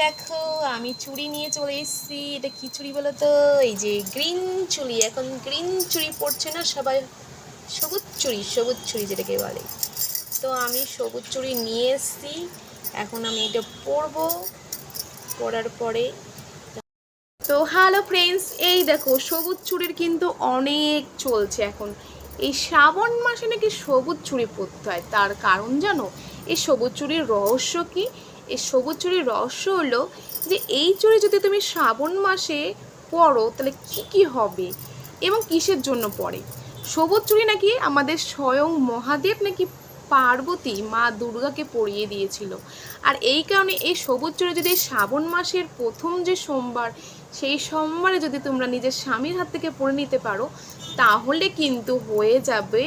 দেখো, আমি চুড়ি নিয়ে চলে এসেছি। এটা কি চুড়ি বলো তো? এই যে গ্রিন চুড়ি। এখন গ্রিন চুড়ি পড়ছে না সবাই। সবুজ চুড়ি সবুজ চুড়ি যেটাকে বলে। তো আমি সবুজ চুড়ি নিয়ে এসেছি। এখন আমি এটা পরবো। পরার পরে তো হ্যালো ফ্রেন্ডস এই দেখো, সবুজ চুড়ির কিন্তু অনেক চলছে এখন। এই শ্রাবণ মাসে নাকি সবুজ চুড়ি পরতে হয়? তার কারণ জানো? এই সবুজ চুড়ির রহস্য কি? এই সবুজ চুড়ির রহস্য হলো যে এই চুড়ি যদি তুমি শ্রাবণ মাসে পরো তাহলে কি কি হবে এবং কিসের জন্য পড়ে? সবুজ চুড়ি নাকি আমাদের স্বয়ং মহাদেব নাকি পার্বতী মা দুর্গাকে পরিয়ে দিয়েছিল? আর এই কারণে এই সবুজ চুড়ি যদি শ্রাবণ মাসের প্রথম যে সোমবার, সেই সোমবারে যদি তোমরা নিজের স্বামীর হাত থেকে পরে নিতে পারো, তাহলে কিন্তু হয়ে যাবে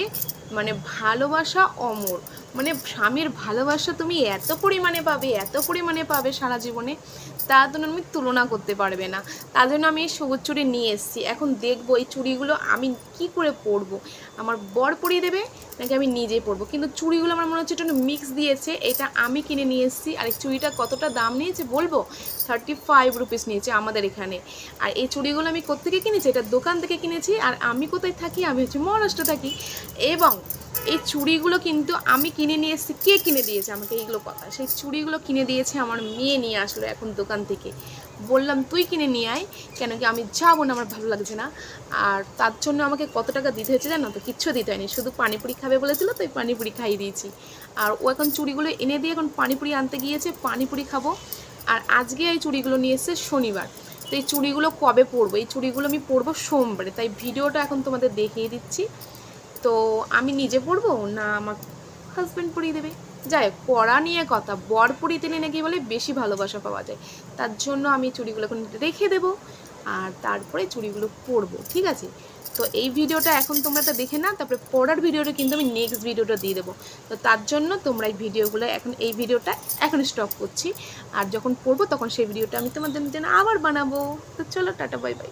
মানে ভালোবাসা অমর। মানে স্বামীর ভালোবাসা তুমি এত পরিমাণে পাবে, এত পরিমাণে পাবে সারা জীবনে, তা আমি তুলনা করতে পারবে না। তার জন্য আমি এই সবুজ চুড়ি নিয়ে এসেছি। এখন দেখব এই চুড়িগুলো আমি কি করে পরবো। আমার বর পরিয়ে দেবে নাকি আমি নিজেই পরবো? কিন্তু চুড়িগুলো আমার মনে হচ্ছে একটু মিক্স দিয়েছে। এটা আমি কিনে নিয়ে এসেছি আর এই চুড়িটা কতটা দাম নিয়েছে বলব? থার্টি ফাইভ রুপিস নিয়েছে আমাদের এখানে। আর এই চুড়িগুলো আমি কোথেকে কিনেছি? এটা দোকান থেকে কিনেছি আর আমি কোথায় থাকি? আমি হচ্ছে মহারাষ্ট্র থাকি। এবং এই চুড়িগুলো কিন্তু আমি কিনে নিয়ে এসেছি। কে কিনে দিয়েছে আমাকে এইগুলো কথা? সেই চুড়িগুলো কিনে দিয়েছে আমার মেয়ে নিয়ে আসলো এখন দোকান থেকে। বললাম, তুই কিনে নিয়ে আয়, কেন কি আমি যাব না আমার ভালো লাগছে না। আর তার জন্য আমাকে কত টাকা দিতে হয়েছে জানো তো? কিচ্ছু দিতে হয়নি, শুধু পানিপুরি খাবে বলেছিল তো এই পানিপুরি খাইয়ে দিয়েছি। আর ও এখন চুড়িগুলো এনে দিয়ে এখন পানিপুরি আনতে গিয়েছে, পানিপুরি খাব। আর আজকে এই চুড়িগুলো নিয়ে এসেছে শনিবার। তো এই চুড়িগুলো কবে পরবো? এই চুড়িগুলো আমি পরবো সোমবারে, তাই ভিডিওটা এখন তোমাদের দেখিয়ে দিচ্ছি। তো আমি নিজে পরবো না আমার হাজব্যান্ড পরিয়ে দেবে? যাই পড়া নিয়ে কথা। বর পরিয়ে দিলে নাকি বলে বেশি ভালোবাসা পাওয়া যায়। তার জন্য আমি চুড়িগুলো এখন রেখে দেবো আর তারপরে চুড়িগুলো পরবো, ঠিক আছে? তো এই ভিডিওটা এখন তোমরা তো দেখে না তারপরে পড়ার ভিডিওটা কিন্তু আমি নেক্সট ভিডিওটা দিয়ে দেবো। তো তার জন্য তোমরা এই ভিডিওগুলো এখন, এই ভিডিওটা এখন স্টপ করছি। আর যখন পড়ব তখন সেই ভিডিওটা আমি তোমাদের জন্য আবার বানাবো। তো চলো, টাটা বাই বাই